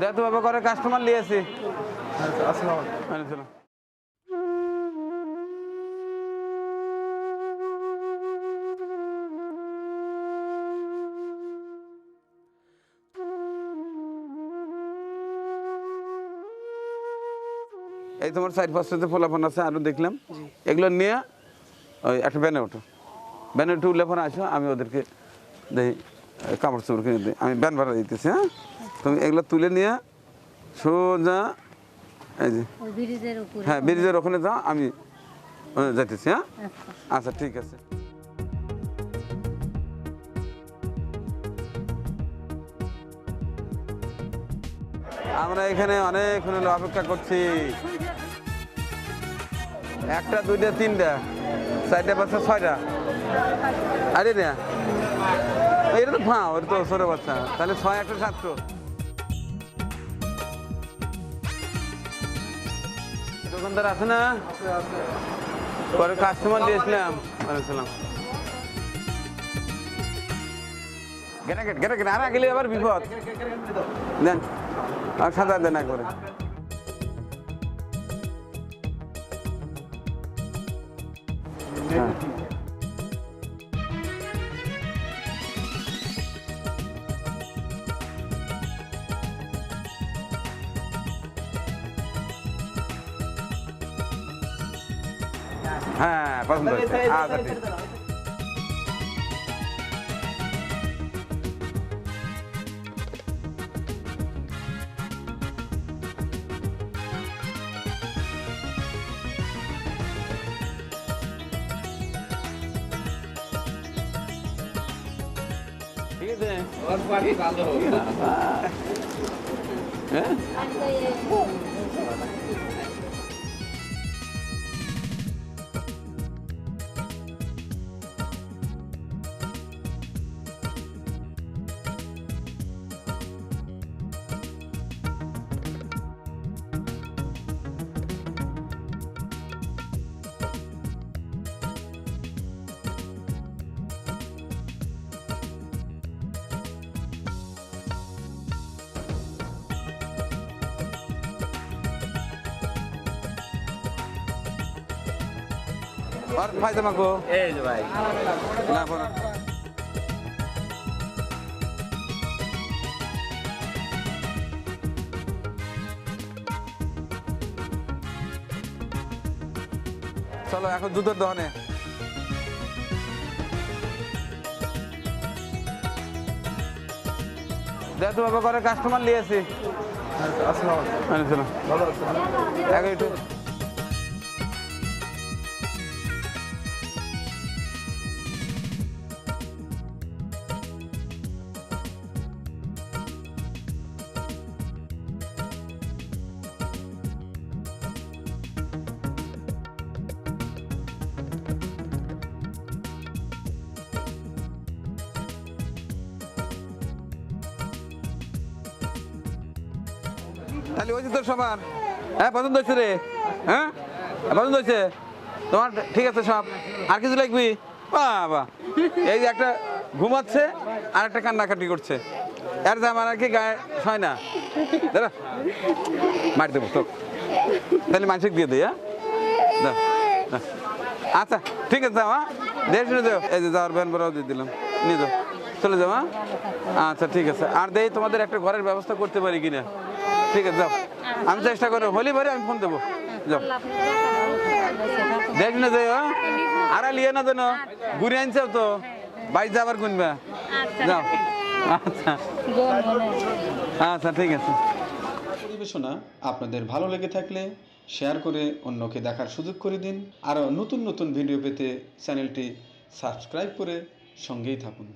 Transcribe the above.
যেহেতু বাবা করে কাস্টমার নিয়েছি আসসালাম আলাইকুম। এই তোমার সাইড পাশে ফোলাফোন আছে আরও দেখলাম। এগুলো নিয়ে ওই একটা ব্যানে ওঠো। ব্যানে উঠে উঠলে পরে আসো আমি ওদেরকে দেখি কাপড় চোপড় কিনে দিই। আমি ব্যান ভাড়া দিতেছি হ্যাঁ? তুমি এগুলো তুলে নিয়ে সোজা এই যে হ্যাঁ ব্রিজের ওখানে যাও আমি যাইতেছি হ্যাঁ? আচ্ছা। আচ্ছা ঠিক আছে। আমরা এখানে অনেকক্ষণ হলো অপেক্ষা করছি। একটা দুইটা তিনটা চারটা পাঁচটা ছয়টা। আরে না এটা তো ফাঁ ওটা তো ছোটো বাচ্চা। তাহলে ছয় একটা সাতশো দোকানদার আছে না? পরে কাস্টমার দিয়েছিলাম বলেছিলাম গেটা গেট গেটা গেট আর গেলে আবার বিপদ। দেন, আর সাদা দেন একবারে হ্যাঁ পছন্দ হয়েছে। আচ্ছা ঠিক আছে। ঠিক আছে হ্যাঁ? আর এই যে ভাই। না চলো এখন দুধের দহনে যেহেতু বাবা করে কাস্টমার নিয়েছি আসসালাম ভালো আছেন? আগে একটু তাহলে ওই তোর সবার হ্যাঁ পছন্দ হয়েছে রে। হ্যাঁ? পছন্দ হয়েছে? তোমার ঠিক আছে সব। আর কিছু লাগবি? বাবা। এই যে একটা ঘুমাচ্ছে আর একটা কান্নাকাটি করছে। আর যে আমার আর কি গায়ে হয় না। দাদা মার দেবো তো তাহলে মানসিক দিয়ে দিই হ্যাঁ। আচ্ছা ঠিক আছে, যাও হ্যাঁ? দেখে শুনে এই যে যাওয়ার ভ্যান বড়াও দিয়ে দিলাম। নিয়ে যাও। চলে যাও হ্যাঁ? আচ্ছা ঠিক আছে। আর দেই, তোমাদের একটা ঘরের ব্যবস্থা করতে পারি কিনা? ঠিক আছে যাও। আমি চেষ্টা করব। হলি ভরে আমি ফোন দেবো। যাও। দেখ না যাই আর লিয়ে না যেন। ঘুরে আনছেও তো। বাইক যাবার গুনবা। যাও। আচ্ছা। আচ্ছা ঠিক আছে। পরিবেশনা আপনাদের ভালো লেগে থাকলে শেয়ার করে অন্যকে দেখার সুযোগ করে দিন। আরও নতুন নতুন ভিডিও পেতে চ্যানেলটি সাবস্ক্রাইব করে সঙ্গেই থাকুন।